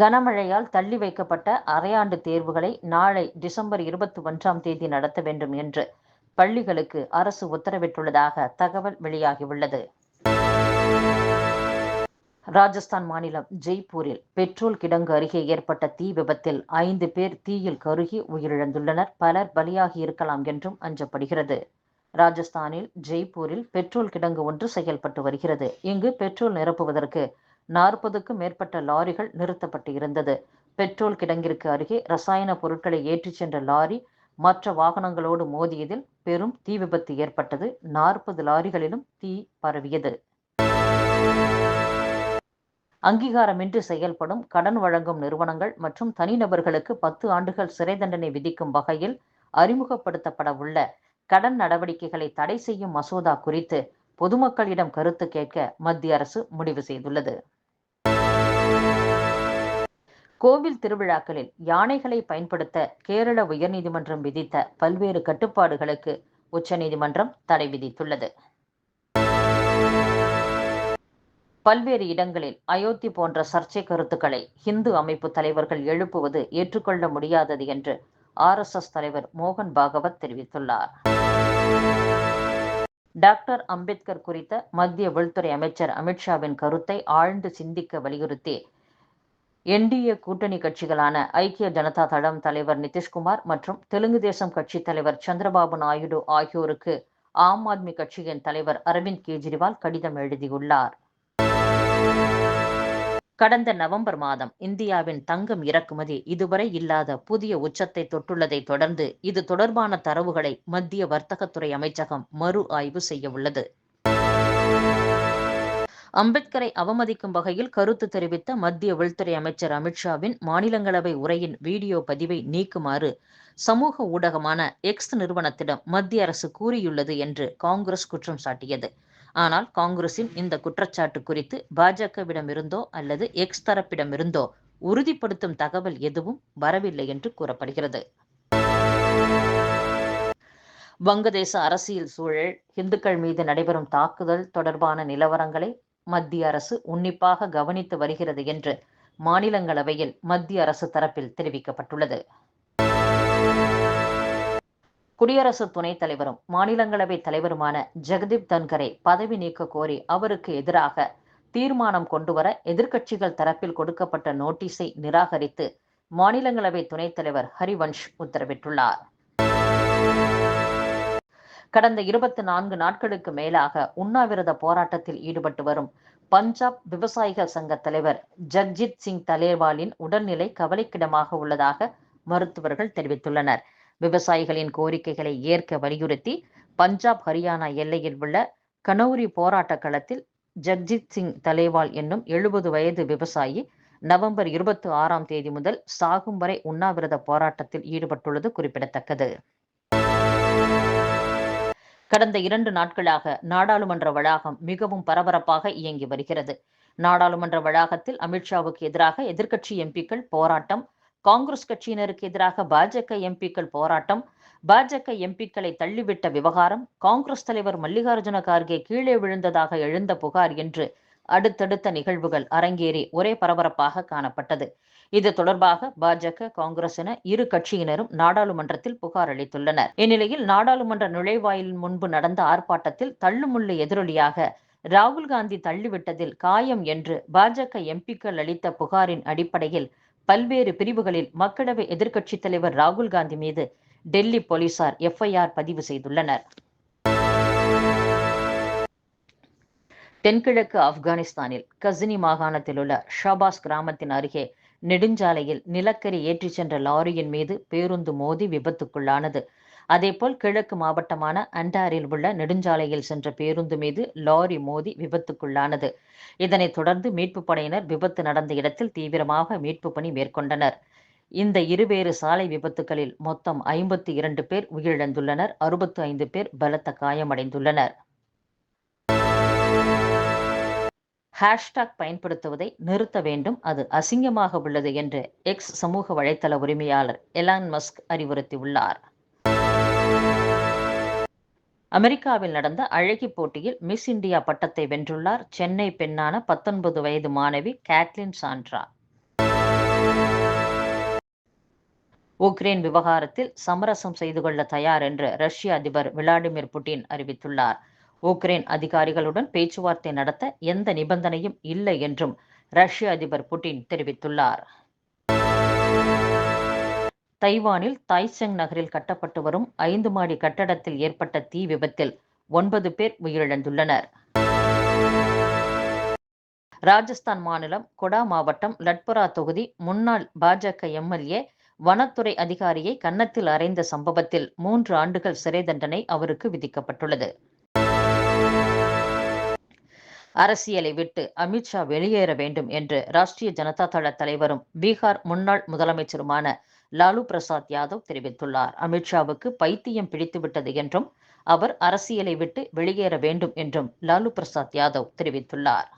கனமழையால் தள்ளி வைக்கப்பட்ட அரையாண்டு தேர்வுகளை நாளை டிசம்பர் இருபத்தி ஒன்றாம் தேதி நடத்த வேண்டும் என்று பள்ளிகளுக்கு அரசு உத்தரவிட்டுள்ளதாக தகவல் வெளியாகியுள்ளது. ராஜஸ்தான் மாநிலம் ஜெய்ப்பூரில் பெட்ரோல் கிடங்கு அருகே ஏற்பட்ட தீ விபத்தில் ஐந்து பேர் தீயில் கருகி உயிரிழந்துள்ளனர். பலர் பலியாகி இருக்கலாம் என்றும் அஞ்சப்படுகிறது. ராஜஸ்தானில் ஜெய்ப்பூரில் பெட்ரோல் கிடங்கு ஒன்று செயல்பட்டு வருகிறது. இங்கு பெட்ரோல் நிரப்புவதற்கு நாற்பதுக்கும் மேற்பட்ட லாரிகள் நிறுத்தப்பட்டு இருந்தது. பெட்ரோல் கிடங்கிற்கு அருகே ரசாயன பொருட்களை ஏற்றிச் சென்ற லாரி மற்ற வாகனங்களோடு மோதியதில் பெரும் தீ விபத்து ஏற்பட்டது. நாற்பது லாரிகளிலும் தீ பரவியது. அங்கீகாரமின்றி செயல்படும் கடன் வழங்கும் நிறுவனங்கள் மற்றும் தனிநபர்களுக்கு பத்து ஆண்டுகள் சிறை தண்டனை விதிக்கும் வகையில் அறிமுகப்படுத்தப்பட உள்ள கடன் நடவடிக்கைகளை தடை செய்யும் மசோதா குறித்து பொதுமக்களிடம் கருத்து கேட்க மத்திய அரசு முடிவு செய்துள்ளது. கோவில் திருவிழாக்களில் யானைகளை பயன்படுத்த கேரள உயர்நீதிமன்றம் விதித்த பல்வேறு கட்டுப்பாடுகளுக்கு உச்சநீதிமன்றம் தடை விதித்துள்ளது. பல்வேறு இடங்களில் அயோத்தி போன்ற சர்ச்சை கருத்துக்களை இந்து அமைப்பு தலைவர்கள் எழுப்புவது ஏற்றுக்கொள்ள முடியாதது என்று ஆர்எஸ்எஸ் தலைவர் மோகன் பாகவத் தெரிவித்துள்ளார். டாக்டர் அம்பேத்கர் குறித்த மத்திய உள்துறை அமைச்சர் அமித்ஷாவின் கருத்தை ஆழ்ந்து சிந்திக்க வலியுறுத்தி என்டிஏ கூட்டணி கட்சிகளான ஐக்கிய ஜனதா தளம் தலைவர் நிதிஷ்குமார் மற்றும் தெலுங்கு தேசம் கட்சி தலைவர் சந்திரபாபு நாயுடு ஆகியோருக்கு ஆம் ஆத்மி கட்சியின் தலைவர் அரவிந்த் கெஜ்ரிவால் கடிதம் எழுதியுள்ளார். கடந்த நவம்பர் மாதம் இந்தியாவின் தங்கம் இறக்குமதி இதுவரை இல்லாத புதிய உச்சத்தை தொட்டுள்ளதை தொடர்ந்து இது தொடர்பான தரவுகளை மத்திய வர்த்தகத்துறை அமைச்சகம் மறு ஆய்வு செய்ய உள்ளது. அம்பேத்கரை அவமதிக்கும் வகையில் கருத்து தெரிவித்த மத்திய உள்துறை அமைச்சர் அமித்ஷாவின் மாநிலங்களவை உரையின் வீடியோ பதிவை நீக்குமாறு சமூக ஊடகமான எக்ஸ் நிறுவனத்திடம் மத்திய அரசு கூறியுள்ளது என்று காங்கிரஸ் குற்றம் சாட்டியது. ஆனால் காங்கிரசின் இந்த குற்றச்சாட்டு குறித்து பாஜகவிடமிருந்தோ அல்லது எக்ஸ் தரப்பிடமிருந்தோ உறுதிப்படுத்தும் தகவல் எதுவும் வரவில்லை என்று கூறப்படுகிறது. வங்கதேச அரசியல் சூழல் இந்துக்கள் மீது நடைபெறும் தாக்குதல் தொடர்பான நிலவரங்களை மத்திய அரசு உன்னிப்பாக கவனித்து வருகிறது என்று மாநிலங்களவையில் மத்திய அரசு தரப்பில் தெரிவிக்கப்பட்டுள்ளது. குடியரசு துணைத் தலைவரும் மாநிலங்களவை தலைவருமான ஜெகதீப் தன்கரை பதவி நீக்க கோரி அவருக்கு எதிராக தீர்மானம் கொண்டுவர எதிர்க்கட்சிகள் தரப்பில் கொடுக்கப்பட்ட நோட்டீஸை நிராகரித்து மாநிலங்களவை துணைத் தலைவர் ஹரிவன்ஷ் உத்தரவிட்டுள்ளார். கடந்த இருபத்தி நான்கு நாட்களுக்கு மேலாக உண்ணாவிரத போராட்டத்தில் ஈடுபட்டு வரும் பஞ்சாப் விவசாயிகள் சங்க தலைவர் ஜக்ஜித் சிங் தலேவாலின் உடல்நிலை கவலைக்கிடமாக உள்ளதாக மருத்துவர்கள் தெரிவித்துள்ளனர். விவசாயிகளின் கோரிக்கைகளை ஏற்க வலியுறுத்தி பஞ்சாப் ஹரியானா எல்லையில் உள்ள கனௌரி போராட்ட களத்தில் ஜக்ஜித் சிங் தலேவால் என்னும் எழுபது வயது விவசாயி நவம்பர் இருபத்தி ஆறாம் தேதி முதல் சாகும் வரை உண்ணாவிரத போராட்டத்தில் ஈடுபட்டுள்ளது குறிப்பிடத்தக்கது. கடந்த இரண்டு நாட்களாக நாடாளுமன்ற வளாகம் மிகவும் பரபரப்பாக இயங்கி வருகிறது. நாடாளுமன்ற வளாகத்தில் அமித்ஷாவுக்கு எதிராக எதிர்க்கட்சி எம்பிக்கள் போராட்டம் காங்கிரஸ் கட்சியினருக்கு எதிராக பாஜக எம்பிக்கள் போராட்டம் பாஜக எம்பிக்களை தள்ளிவிட்ட விவகாரம் காங்கிரஸ் தலைவர் மல்லிகார்ஜுன கார்கே கீழே விழுந்ததாக எழுந்த புகார் என்று அடுத்தடுத்த நிகழ்வுகள் அரங்கேறி ஒரே பரபரப்பாக காணப்பட்டது. இது தொடர்பாக பாஜக காங்கிரஸ் என இரு கட்சியினரும் நாடாளுமன்றத்தில் புகார் அளித்துள்ளனர். இந்நிலையில் நாடாளுமன்ற நுழைவாயில் முன்பு நடந்த ஆர்ப்பாட்டத்தில் தள்ளுமுள்ளு எதிரொலியாக ராகுல் காந்தி தள்ளிவிட்டதில் காயம் என்று பாஜக எம்பிக்கள் அளித்த புகாரின் அடிப்படையில் பல்வேறு பிரிவுகளில் மக்களவை எதிர்க்கட்சித் தலைவர் ராகுல் காந்தி மீது டெல்லி போலீசார் எஃப்ஐஆர் பதிவு செய்துள்ளனர். தென்கிழக்கு ஆப்கானிஸ்தானில் கசினி மாகாணத்தில் உள்ள ஷாபாஸ் கிராமத்தின் அருகே நெடுஞ்சாலையில் நிலக்கரி ஏற்றிச் சென்ற லாரியின் மீது பேருந்து மோதி விபத்துக்குள்ளானது. அதேபோல் கிழக்கு மாவட்டமான அண்டாரில் உள்ள நெடுஞ்சாலையில் சென்ற பேருந்து மீது லாரி மோதி விபத்துக்குள்ளானது. இதனைத் தொடர்ந்து மீட்புப் படையினர் விபத்து நடந்த இடத்தில் தீவிரமாக மீட்பு பணி மேற்கொண்டனர். இந்த இருவேறு சாலை விபத்துகளில் மொத்தம் ஐம்பத்தி இரண்டு பேர் உயிரிழந்துள்ளனர். அறுபத்து ஐந்து பேர் பலத்த காயமடைந்துள்ளனர். ஹேஷ்டாக் பயன்படுத்துவதை நிறுத்த வேண்டும். அது அசிங்கமாக உள்ளது என்று எக்ஸ் சமூக வலைத்தள உரிமையாளர் எலான் மஸ்க் அறிவுறுத்தியுள்ளார். அமெரிக்காவில் நடந்த அழகி போட்டியில் மிஸ் இந்தியா பட்டத்தை வென்றுள்ளார். சென்னை பெண்ணான பத்தொன்பது வயது மாணவி கேட்லின் சாண்ட்ரா. உக்ரைன் விவகாரத்தில் சமரசம் செய்து கொள்ள தயார் என்று ரஷ்ய அதிபர் விளாடிமிர் புட்டின் அறிவித்துள்ளார். உக்ரைன் அதிகாரிகளுடன் பேச்சுவார்த்தை நடத்த எந்த நிபந்தனையும் இல்லை என்றும் ரஷ்ய அதிபர் புட்டின் தெரிவித்துள்ளார். தைவானில் தாய்செங் நகரில் கட்டப்பட்டு வரும் ஐந்து மாடி கட்டடத்தில் ஏற்பட்ட தீ விபத்தில் ஒன்பது பேர் உயிரிழந்துள்ளனர். ராஜஸ்தான் மாநிலம் கொடா மாவட்டம் லட்புரா தொகுதி முன்னாள் பாஜக எம்எல்ஏ வனத்துறை அதிகாரியை கன்னத்தில் அறைந்த சம்பவத்தில் மூன்று ஆண்டுகள் சிறை தண்டனை அவருக்கு விதிக்கப்பட்டுள்ளது. அரசியலை விட்டு அமித்ஷா வெளியேற வேண்டும் என்று ராஷ்டிரிய ஜனதா தள தலைவரும் பீகார் முன்னாள் முதலமைச்சருமான லாலு பிரசாத் யாதவ் தெரிவித்துள்ளார். அமித்ஷாவுக்கு பைத்தியம் பிடித்துவிட்டது என்றும் அவர் அரசியலை விட்டு வெளியேற வேண்டும் என்றும் லாலு பிரசாத் யாதவ் தெரிவித்துள்ளார்.